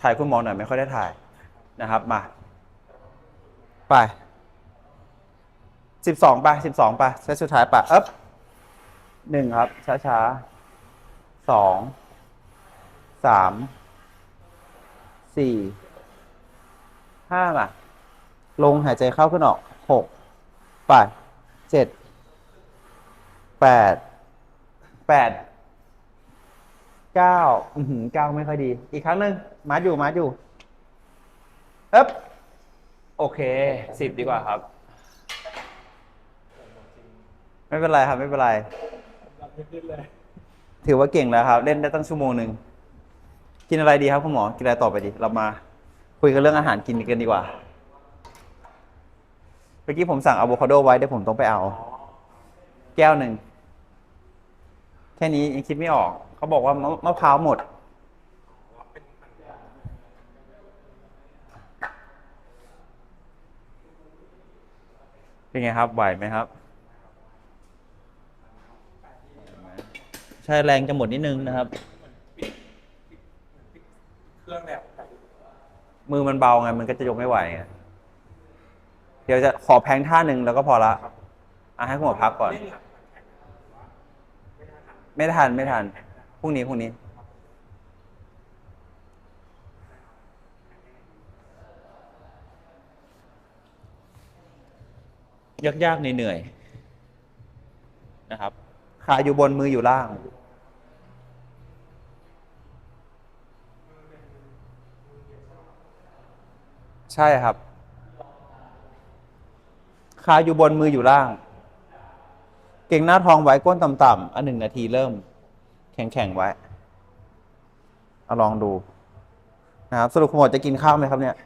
ถ่ายคุณหมอหน่อยไม่ค่อยได้ถ่ายนะครับมา ไปสิบสองไปสิบสองไปเซตสุดท้ายปะเอ๊บหนึ่งครับ ช้าช้าๆสองสามสี่ห้ามาลงหายใจเข้าขึ้นออกหกไปเจ็ดแปดแปด เก้าอือหือเก้าไม่ค่อยดี อีกครั้งหนึ่งมาร์ทอยู่มาร์ทอยู่เอ๊บโอเคสิบดีกว่าครับ ไม่เป็นไรครับ ไม่เป็นไร ถือว่าเก่งแล้วครับ เล่นได้ตั้งชั่วโมงหนึ่งกินอะไรดีครับคุณหมอกินอะไรต่อไปดี เรามาคุยกันเรื่องอาหารกินกันดีกว่าเมื่อกี้ผมสั่งอะโวคาโดไว้เดี๋ยวผมต้องไปเอา แก้วหนึ่ง แค่นี้ยังคิดไม่ออก เขาบอกว่ามะมะพร้าวหมด เป็นไงครับ ไหวไหมครับ ใช่แรงจะหมดนิดนึงนะครับ เครื่องแบบมือมันเบาไง มันก็จะยกไม่ไหวไง เดี๋ยวจะขอแพงท่าหนึ่งแล้วก็พอละอะให้คุณหมอพักก่อนเล่นหลังแข่งไม่ได้ทันไม่ทัน ไม่ทัน พรุ่งนี้พรุ่งนี้ ยากยากเหนื่อยๆนะครับ ขาอยู่บนมืออยู่ล่าง ใช่ครับ ขาอยู่บนมืออยู่ล่าง เก่งหน้าท้องไว้ก้นต่ำๆอันหนึ่งนาทีเริ่ม แข็งๆไว้เอาลองดูนะครับสรุปคุณหมอจะกินข้าวไหมครับเนี่ย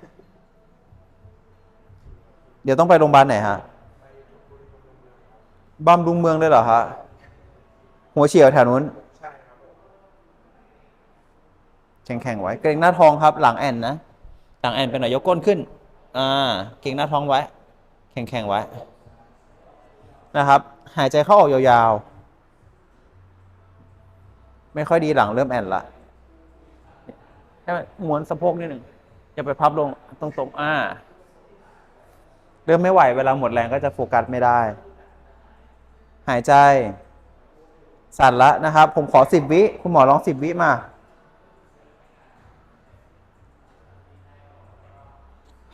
เดี๋ยวต้องไปโรงพยาบาลไหนฮะบำรุงเมืองเลยเหรอฮะหัวเฉียวแถวนู้นใช่ครับแข็งๆไว้ เกรงหน้าท้องครับ หลังแอนนะหลังแอนเป็นหน่อยยกก้นขึ้น อ่า เกรงหน้าท้องไว้ แข็งๆไว้ นะครับ หายใจเข้าออกยาวๆ ไม่ค่อยดีหลังเริ่มแอนละให้มันม้วนสะโพกนิดหนึ่งอย่าไปพับลงตรงๆอ่า เริ่มไม่ไหวเวลาหมดแรงก็จะโฟกัสไม่ได้ หายใจ สั่นละนะครับ ผมขอสิบวิ คุณหมอลองสิบวิมา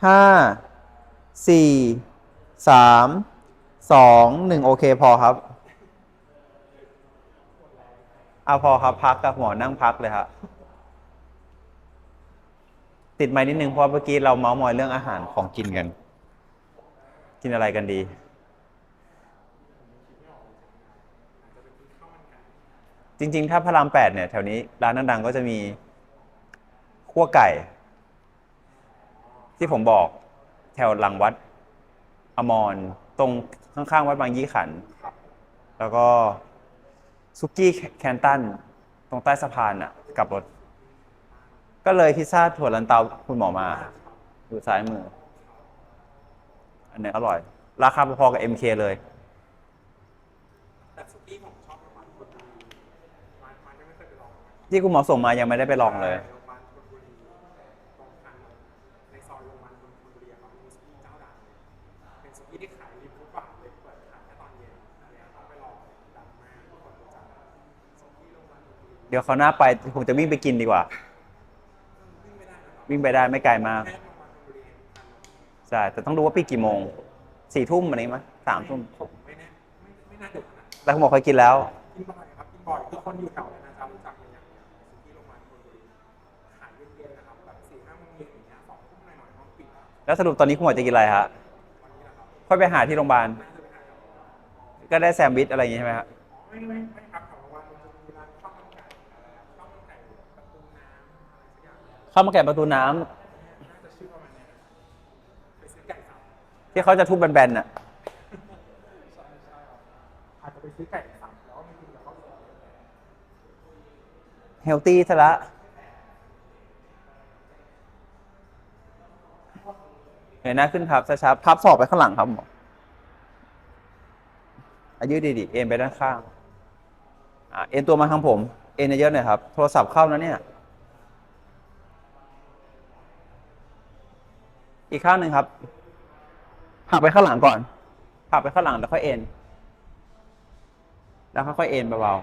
ห้า สี่ สาม สอง หนึ่งโอเคพอครับ เอาพอครับพักกับหมอนั่งพักเลยครับติดไม้นิดนึงเพราะเมื่อกี้เราเมาส์มอยเรื่องอาหารของกินกัน กินอะไรกันดี จริง ๆ ถ้าพระรามแปดเนี่ยแถวนี้ร้านดังๆก็จะมีขั้วไก่ ที่ผมบอกแถวหลังวัดอมรตรงข้างๆ วัดบางยี่ขัน แล้วก็ ซุกี้แคนตันตรงใต้สะพานอะกลับรถ ก็เลยพิซซ่าถั่วลันเตาคุณหมอมาอยู่ซ้ายมือ อันนี้อร่อย ราคาพอๆกับ MK เลยแต่สุกี้ผมชอบโรงพยาบาลชลบุรีมันมันจะไม่เคยไปลองที่คุณหมอส่งมายังไม่ได้ไปลองเลย เดี๋ยวเขาวหน้าไปผมจะวิ่งไปกินดีกว่า วิ่งไม่ได้นะครับวิ่งไปได้ไม่ไกลมากแค่โรงพยาบาลชลบุรีเองทันใช่แต่ต้องดูว่าปิดกี่โมงสี่ทุ่มอะไรมั้ยสามทุ่มผมไม่แน่ไม่ไม่น่าดึกขนาดนั้นแต่คุณหมอเคยกินแล้ว กินบ่อยครับกินบ่อยคือคนอยู่แถวนั้นนะจะรู้จักเป็นอย่างเดียวสุกี้โรงพยาบาลชลบุรีขายเย็นๆนะครับแบบสี่ห้าโมงเย็นอย่างเงี้ยสองทุ่มหน่อยๆห้องปิดอะแล้วสรุปตอนนี้คุณหมอจะกินอะไรฮะวันนี้นะครับค่อยไปหาที่โรงพยาบาลน่าจะไปหาครับก็ได้แซมด์วิชอะไรอย่างงี้ใช่ไหมฮะอ๋อไม่ไม่ไม่ ข้าวมันไก่ประตูน้ำน่าที่เขาจะทุบแบนๆน่ะ อาจจะไปซื้อไก่สับแล้วไม่กินกับข้าวสวยเฮลตี้ซะละ เห็นหน้าขึ้นพับช้าๆพับศอกไปข้างหลังครับหมออายืดดีๆ เอ็นไปด้านข้าง อ่าเอ็นตัวมาทางผม เอ็นเยอะๆหน่อยครับ โทรศัพท์เข้านะเนี่ย อีกข้างหนึ่งครับหักไปข้างหลังก่อนหักไปข้างหลังแล้วค่อยเอ็น แล้วค่อยๆเอ็นเบาๆ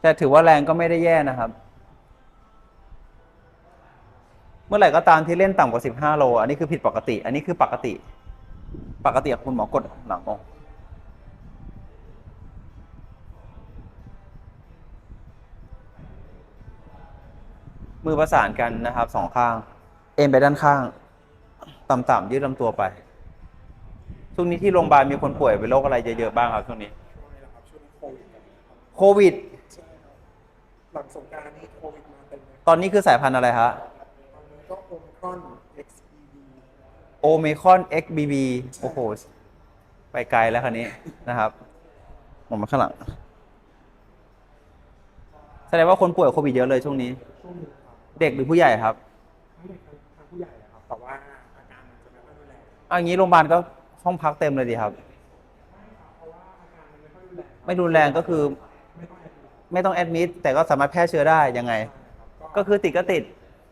แต่ถือว่าแรงก็ไม่ได้แย่นะครับ เมื่อไหร่ก็ตามที่เล่นต่ำกว่า 15 โล อันนี้คือผิดปกติ อันนี้คือปกติ ปกติคุณหมอกดหลังลง มือประสานกันนะครับสองข้าง เอ็นไปด้านข้าง ต่ำๆยืดลำตัวไปช่วงนี้ที่โรงพยาบาลมีคนป่วยเป็นโรคอะไรเยอะๆบ้างครับช่วงนี้ช่วงนี้แหละครับช่วงนี้โควิดกันนะครับโควิดใช่ครับหลังสงกรารนี่โควิดมาเต็มเลยตอนนี้คือสายพันธุ์อะไรฮะตอนนี้ก็โอมครอน XBB โอเมคอน XBB โอ้โห ไปไกลแล้วคันนี้นะครับผมมาข้างหลัง แสดงว่าคนป่วยโควิดเยอะเลยช่วงนี้ ช่วงนี้ครับ เด็กหรือผู้ใหญ่ครับทั้งเด็กทั้งผู้ใหญ่อะครับแต่ว่าอาการมันจะไม่ค่อยรุนแรงอันนี้โรงพยาบาลก็ห้องพักเต็มเลยดีครับ เพราะว่าอาการมันไม่ค่อยรุนแรงไม่รุนแรงก็คือไม่ต้องแอดมิดไม่ต้องแอดมิดแต่ก็สามารถแพร่เชื้อได้ยังไงก็ก็คือติดก็ติด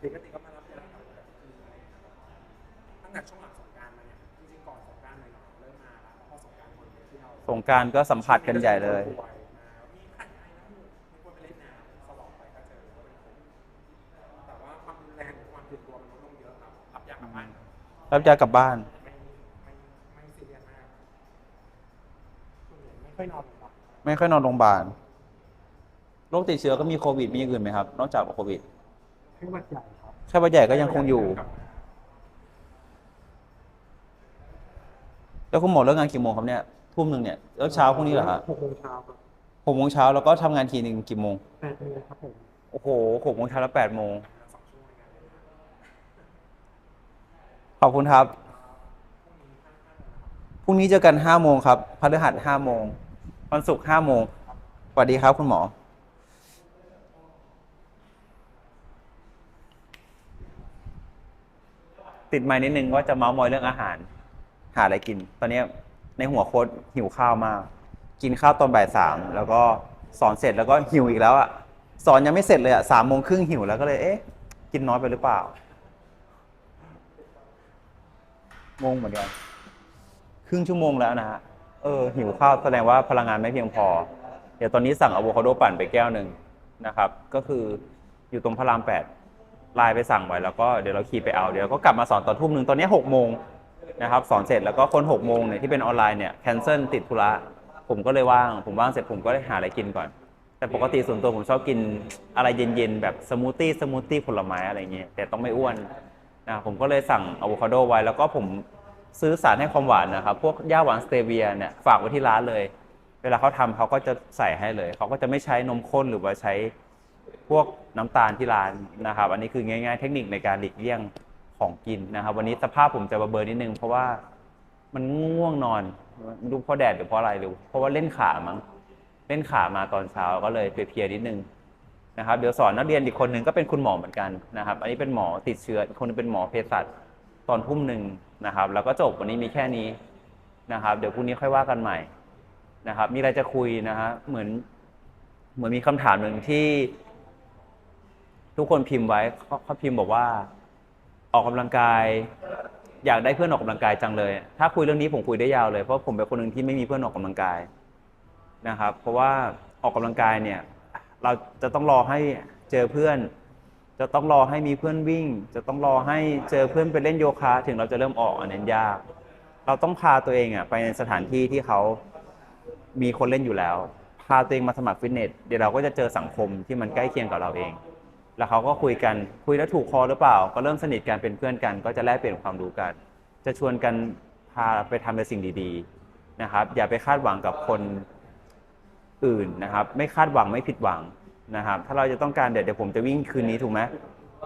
ปกติก็มารับยาทำแบบตั้งแต่ช่วงหลังสงกรารมาเนี่ยจริงๆก่อนสงกรารหน่อยๆเริ่มมาแล้วพอสงกรารคนไปเที่ยวสงกรารก็สัมผัสกันใหญ่เลยมีไรับยากลับบ้านไม่ไม่ไม่ซีเรียสมากส่วนใหญ่ไม่ค่อยนอนหลับไม่ค่อยนอนโรงพยาบาลโรคติดเชื้อก็มีโควิดมีอย่างอื่นไหมครับ นอกจากโควิดไข้หวัดใหญ่ครับแค่หวัดใหญ่ก็ยังคงอยู่ แล้วคุณหมอเลิกงานกี่โมงครับเนี่ยทุ่มหนึ่งเนี่ยแล้วเช้าพรุ่งนี้เหรอฮะหกโมงเช้าครับหกโมงเช้าแล้วก็ทำงานทีหนึ่งกี่โมงแปดโมงครับผมโอ้โหหกโมงเช้าแล้วแปดโมง สองชั่วโมงในการเล่นน้ำ ขอบคุณครับ พรุ่งนี้เจอกันห้าโมงครับพฤหัสห้าโมง วันศุกร์ห้าโมง สวัสดีครับคุณหมอติดไม้นิดนึงว่าจะเมาส์มอยเรื่องอาหาร หาอะไรกิน ตอนนี้ในหัวโค้ดหิวข้าวมาก กินข้าวตอนบ่ายสามแล้วก็สอนเสร็จแล้วก็หิวอีกแล้วอะสอนยังไม่เสร็จเลยอะสามโมงครึ่งหิวแล้วก็เลยเอ๊ะ กินน้อยไปหรือเปล่า งงเหมือนกันครึ่งชั่วโมงแล้วนะฮะเออหิวข้าวแสดงว่าพลังงานไม่เพียงพอ เดี๋ยวตอนนี้สั่งอะโวคาโดปั่นไปแก้วหนึ่งนะครับ ก็คืออยู่ตรงพระรามแปดไลน์ไปสั่งไว้แล้วก็เดี๋ยวเราขี่ไปเอาเดี๋ยวก็กลับมาสอนตอนทุ่มหนึ่งตอนนี้หกโมงนะครับสอนเสร็จแล้วก็คนหกโมงเนี่ยที่เป็นออนไลน์เนี่ยแคนเซิลติดธุระผมก็เลยว่าง ผมว่างเสร็จผมก็ได้หาอะไรกินก่อน แต่ปกติส่วนตัวผมชอบกินอะไรเย็นๆแบบสมูทตี้สมูทตี้ผลไม้อะไรเงี้ยแต่ต้องไม่อ้วน นะผมก็เลยสั่งอะโวคาโดไว้ แล้วก็ผมซื้อสารให้ความหวานนะครับ พวกย่าหวานสเตเวียเนี่ยฝากไว้ที่ร้านเลย เวลาเขาทำเขาก็จะใส่ให้เลย เขาก็จะไม่ใช้นมข้นหรือว่าใช้พวกน้ำตาลที่ร้านนะครับ อันนี้คือง่าย ๆ เทคนิคในการหลีกเลี่ยงของกินนะครับ วันนี้สภาพผมจะเบลอๆนิดนึง เพราะว่ามันง่วงนอนไม่รู้เพราะแดดหรือเพราะอะไรหรือเพราะว่าเล่นขามั้งเล่นขามาตอนเช้าก็เลยเพลียๆนิดนึง นะครับเดี๋ยวสอนนักเรียนอีกคนหนึ่งก็เป็นคุณหมอเหมือนกันนะครับ อันนี้เป็นหมอติดเชื้ออีกคนนึงเป็นหมอเภสัชตอนทุ่มหนึ่งนะครับ แล้วก็จบวันนี้มีแค่นี้นะครับ เดี๋ยวพรุ่งนี้ค่อยว่ากันใหม่นะครับ มีอะไรจะคุยนะฮะเหมือน เหมือนมีคำถามหนึ่งที่ ทุกคนพิมพ์ไว้เขาพิมพ์บอกว่า ออกกำลังกายอยากได้เพื่อนออกกำลังกายจังเลย ถ้าคุยเรื่องนี้ผมคุยได้ยาวเลย เพราะผมเป็นคนหนึ่งที่ไม่มีเพื่อนออกกำลังกายนะครับ เพราะว่าออกกำลังกายเนี่ย เราจะต้องรอให้เจอเพื่อน จะต้องรอให้มีเพื่อนวิ่ง จะต้องรอให้เจอเพื่อนไปเล่นโยคะ ถึงเราจะเริ่มออกอันนั้นยาก เราต้องพาตัวเองอะไปในสถานที่ที่เขามีคนเล่นอยู่แล้ว พาตัวเองมาสมัครฟิตเนส เดี๋ยวเราก็จะเจอสังคมที่มันใกล้เคียงกับเราเอง แล้วเขาก็คุยกัน คุยแล้วถูกคอหรือเปล่า ก็เริ่มสนิทกันเป็นเพื่อนกัน ก็จะแลกเปลี่ยนความรู้กัน จะชวนกันพาไปทำในสิ่งดี ๆ นะครับ อย่าไปคาดหวังกับคน อื่นนะครับ ไม่คาดหวังไม่ผิดหวังนะครับ ถ้าเราจะต้องการเดี๋ยวเดี๋ยวผมจะวิ่งคืนนี้ถูกไหม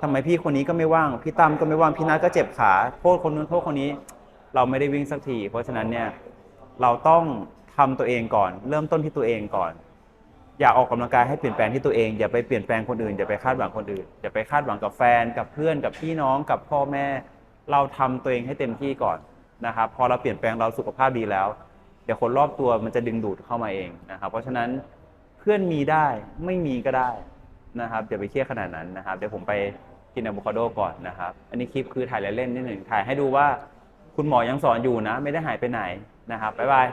ทำไมพี่คนนี้ก็ไม่ว่างพี่ตั้มก็ไม่ว่างพี่นัทก็เจ็บขาโทษคนนู้นโทษคนนี้ เราไม่ได้วิ่งสักที เพราะฉะนั้นเนี่ยเราต้องทำตัวเองก่อน เริ่มต้นที่ตัวเองก่อน อย่าออกกำลังกายให้เปลี่ยนแปลงที่ตัวเองอย่าไปเปลี่ยนแปลงคนอื่นอย่าไปคาดหวังคนอื่นอย่าไปคาดหวังกับแฟนกับเพื่อนกับพี่น้องกับพ่อแม่ เราทำตัวเองให้เต็มที่ก่อนนะครับ พอเราเปลี่ยนแปลงเราสุขภาพดีแล้ว เดี๋ยวคนรอบตัวมันจะดึงดูดเข้ามาเองนะครับ เพราะฉะนั้นเพื่อนมีได้ไม่มีก็ได้นะครับอย่าไปเครียดขนาดนั้นนะครับ เดี๋ยวผมไปกินอะโวคาโดก่อนนะครับ อันนี้คลิปคือถ่ายเล่นๆนิดหนึ่งถ่ายให้ดูว่าคุณหมอยังสอนอยู่นะ ไม่ได้หายไปไหนนะครับบ๊ายบาย